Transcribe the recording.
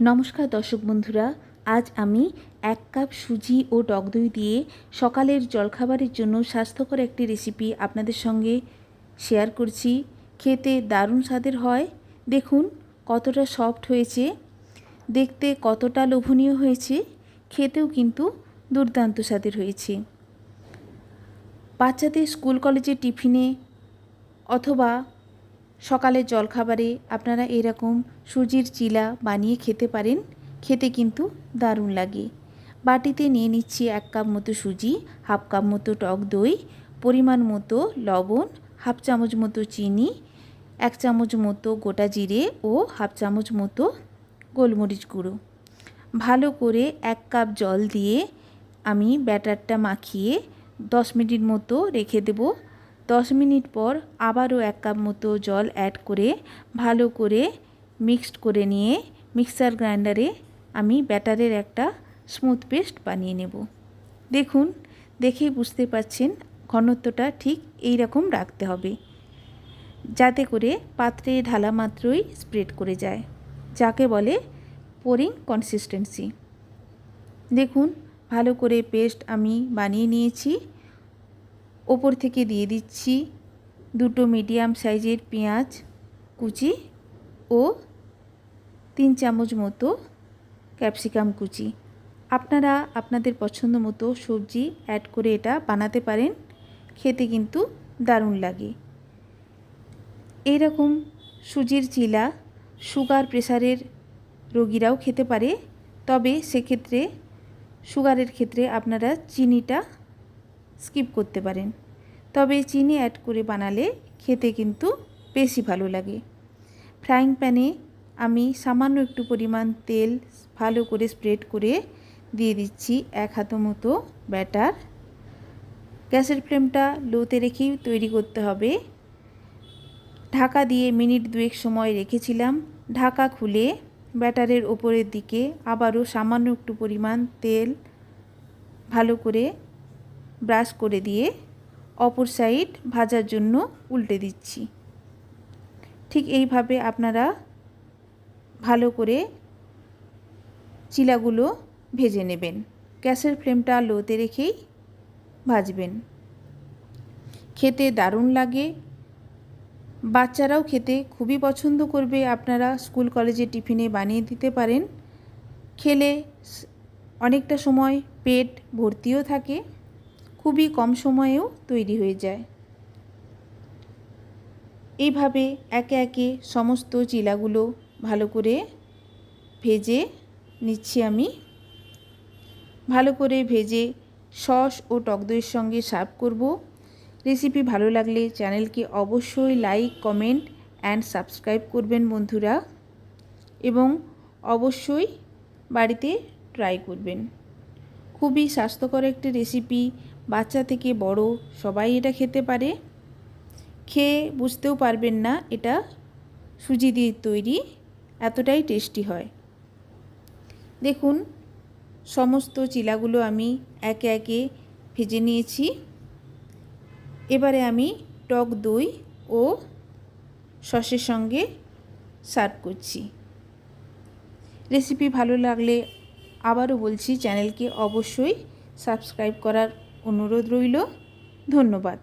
নমস্কার দর্শক বন্ধুরা, আজ আমি এক কাপ সুজি ও টক দই দিয়ে সকালের জলখাবারের জন্য স্বাস্থ্যকর একটি রেসিপি আপনাদের সঙ্গে শেয়ার করছি। খেতে দারুণ স্বাদের হয়। দেখুন কতটা সফট হয়েছে, দেখতে কতটা লোভনীয় হয়েছে, খেতেও কিন্তু দুর্দান্ত স্বাদের হয়েছে। বাচ্চাদের স্কুল কলেজের টিফিনে অথবা সকালের জলখাবারে আপনারা এরকম সুজির চিলা বানিয়ে খেতে পারেন। খেতে কিন্তু দারুণ লাগে। বাটিতে নিয়ে নিচ্ছি এক কাপ মতো সুজি, হাফ কাপ মতো টক দই, পরিমাণ মতো লবণ, হাফ চামচ মতো চিনি, এক চামচ মতো গোটা জিরে ও হাফ চামচ মতো গোলমরিচ গুঁড়ো। ভালো করে এক কাপ জল দিয়ে আমি ব্যাটারটা মাখিয়ে দশ মিনিট মতো রেখে দেবো। দশ মিনিট পর আবারও এক কাপ মতো জল অ্যাড করে ভালো করে মিক্সড করে নিয়ে মিক্সার গ্রাইন্ডারে আমি ব্যাটারের একটা স্মুথ পেস্ট বানিয়ে নেব। দেখুন, দেখেই বুঝতে পাচ্ছেন ঘনত্বটা ঠিক এই রকম রাখতে হবে। যাতে করে পাত্রে ঢালা মাত্রই স্প্রেড করে যায়, যাকে বলে পোরিং কনসিস্টেন্সি দেখুন, ভালো করে পেস্ট আমি বানিয়ে নিয়েছি। ওপর থেকে দিয়ে দিচ্ছি দুটো মিডিয়াম সাইজের পেঁয়াজ কুচি ও তিন চামচ মতো ক্যাপসিকাম কুচি। আপনারা আপনাদের পছন্দ মতো সবজি অ্যাড করে এটা বানাতে পারেন, খেতে কিন্তু দারুণ লাগে। এইরকম সুজির চিলা, সুগার প্রেসারের রোগীরাও খেতে পারে, তবে সেক্ষেত্রে, সুগারের ক্ষেত্রে আপনারা চিনিটা স্কিপ করতে পারেন। তবে চিনি অ্যাড করে বানালে খেতে কিন্তু বেশি ভালো লাগে। ফ্রাইং প্যানে আমি সামান্য একটু পরিমাণ তেল ভালো করে স্প্রেড করে দিয়ে দিচ্ছি এক হাতো মতো ব্যাটার গ্যাসের ফ্লেমটা লোতে রেখেই তৈরি করতে হবে। ঢাকা দিয়ে মিনিট দুয়েক সময় রেখেছিলাম। ঢাকা খুলে ব্যাটারের ওপরের দিকে আবারও সামান্য একটু পরিমাণ তেল ভালো করে ব্রাশ করে দিয়ে অপর সাইড ভাজার জন্য উল্টে দিচ্ছি। ঠিক এইভাবে আপনারা ভালো করে চিলাগুলো ভেজে নেবেন। গ্যাসের ফ্লেমটা লোতে রেখেই ভাজবেন। খেতে দারুণ লাগে। বাচ্চারাও খেতে খুবই পছন্দ করবে। আপনারা স্কুল, কলেজে টিফিনে বানিয়ে দিতে পারেন। খেলে অনেকটা সময় পেট ভর্তিও থাকে। খুবই কম সময়েও তৈরি হয়ে যায়। এইভাবে একে একে সমস্ত চিলাগুলো ভালো করে ভেজে নিচ্ছি আমি। ভালো করে ভেজে সস ও টক দইয়ের সঙ্গে সার্ভ করব। রেসিপি ভালো লাগলে চ্যানেলকে অবশ্যই লাইক, কমেন্ট অ্যান্ড সাবস্ক্রাইব করবেন বন্ধুরা। এবং অবশ্যই বাড়িতে ট্রাই করবেন। খুবই স্বাস্থ্যকর একটি রেসিপি। বাচ্চা থেকে বড় সবাই এটা খেতে পারে। খেয়ে বুঝতেও পারবেন না এটা সুজি দিয়ে তৈরি, এতটাই টেস্টি হয়। দেখুন, সমস্ত চিলাগুলো আমি একে একে ভেজে নিয়েছি। এবারে আমি টক দই ও সসের সঙ্গে সার্ভ করছি। রেসিপি ভালো লাগলে আবারও বলছি, চ্যানেলকে অবশ্যই সাবস্ক্রাইব করার অনুরোধ রইল। ধন্যবাদ।